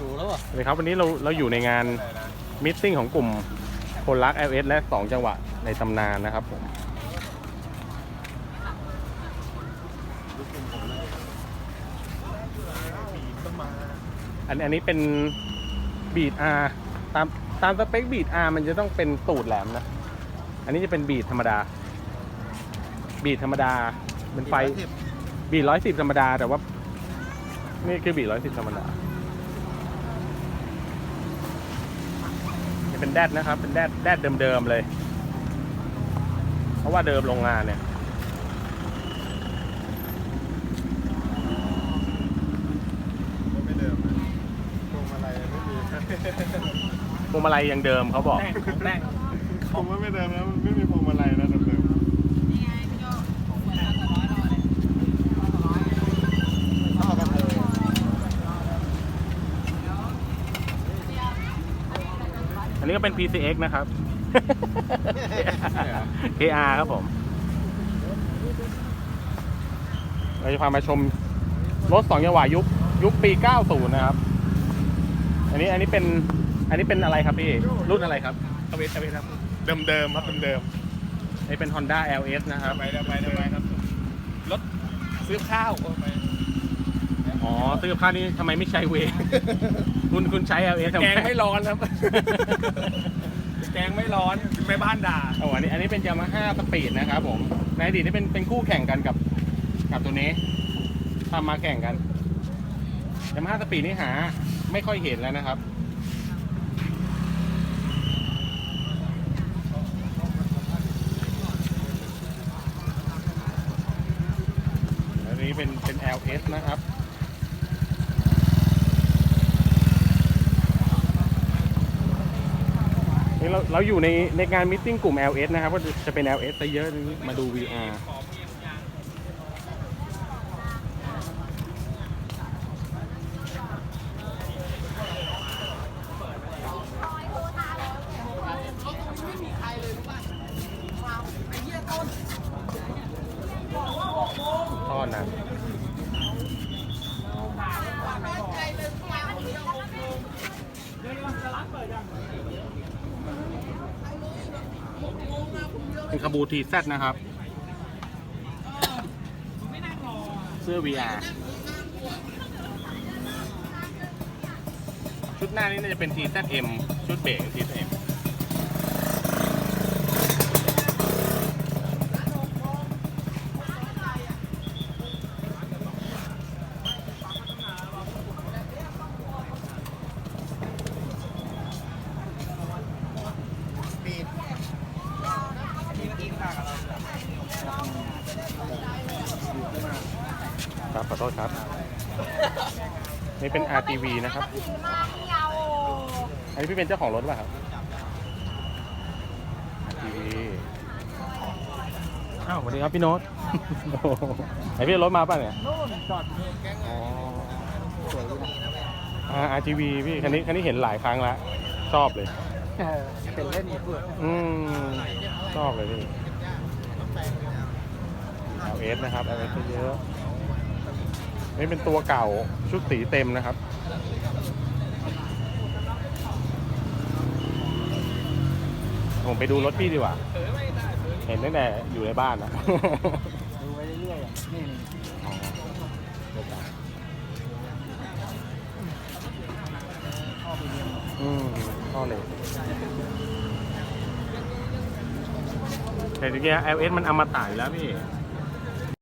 หิวแล้วอะสวัสดีครับวันนี้เราเราอยู่ในงานมิทติ้งของกลุ่มคนรัก LS และ 2 จังหวะในตำนานนะครับผมอันอันนี้เป็นบีด R ตามตามสเปคบีด R มันจะต้องเป็นตูดแหลมนะ อันนี้จะเป็นบีดธรรมดา บีดธรรมดาเป็นไฟบีดร้อยสิบธรรมดาแต่ว่า นี่คือบีดร้อยสิบธรรมดา เป็นแดดนะครับ เป็นแดดแดดเดิมๆเลย เพราะว่าเดิมโรงงานเนี่ยไม่เดิมนะพวงมาลัยไม่มีพวงมาลัยยังเดิมเขาบอกแป้งแป้งผมว่าไม่เดิมนะมันไม่มีพวงมาลัยนะเดิ อันนี้ก็เป็น PCX นะครับ KR ครับผม เราจะพามาชมรถสองจังหวะยุคยุคปี 90 นะครับ อันนี้อันนี้เป็นอันนี้เป็นอะไรครับพี่ รุ่นอะไรครับเอาไว้เอาไว้ครับ เดิมเดิมๆครับเดิมอันนี้เป็น Honda LS นะครับไปไปไปครับ รถซื้อข้าวก็ไป อ๋อซื้อกับข้าวนี่ทำไมไม่ใช้เวย์คุณคุณใช้ LS ทำแกไมงไม่ร้อนครับ แกงไม่ร้อนไปบ้านด่า โอ้อันนี้อันนี้เป็นยามาฮ่าสปีดนะครับผมในอดีตนี่เป็นเป็นคู่แข่งกันกับกับตัวนี้ทำมาแข่งกันยามาฮ่าสปีดนี่หา ไม่ค่อยเห็นแล้วนะครับ อันนี้เป็นเป็น LS นะครับ นี่เราเราอยู่ในในงานมิทติ้งกลุ่ม LS นะครับก็จะเป็น LS ซะเยอะมาดู VR ท่อนั้น เป็นคาบูทีแซนะครับ เสื้อ VR ชุดหน้านี่น่าจะเป็น TZM ชุดเบรก TZM ครับ ขอโทษครับ นี่เป็น RTV นะครับถึงมาเดียวอันนี้พี่เป็นเจ้าของรถป่ะครับ RTV อ้าวสวัสดีครับพี่โน้ตโอ้โหไหนพี่เอารถมาป่ะเนี่ยนู่นจอดอ๋อสวยดีนะอ่า RTV พี่ คันนี้คันนี้เห็นหลายครั้งแล้วชอบเลย เออเป็นเล่นเพื่ออืมชอบเลยพี่ LS นะครับ LS เยอะ นี่เป็นตัวเก่าชุดสีเต็มนะครับ ผมไปดูรถพี่ดีกว่า เห็นตั้งแต่อยู่ในบ้านนะดูไปเรื่อยๆอะนี่นี่อืมท่อเล็กแต่จริงๆ LS มันอมตะอยู่แล้วพี่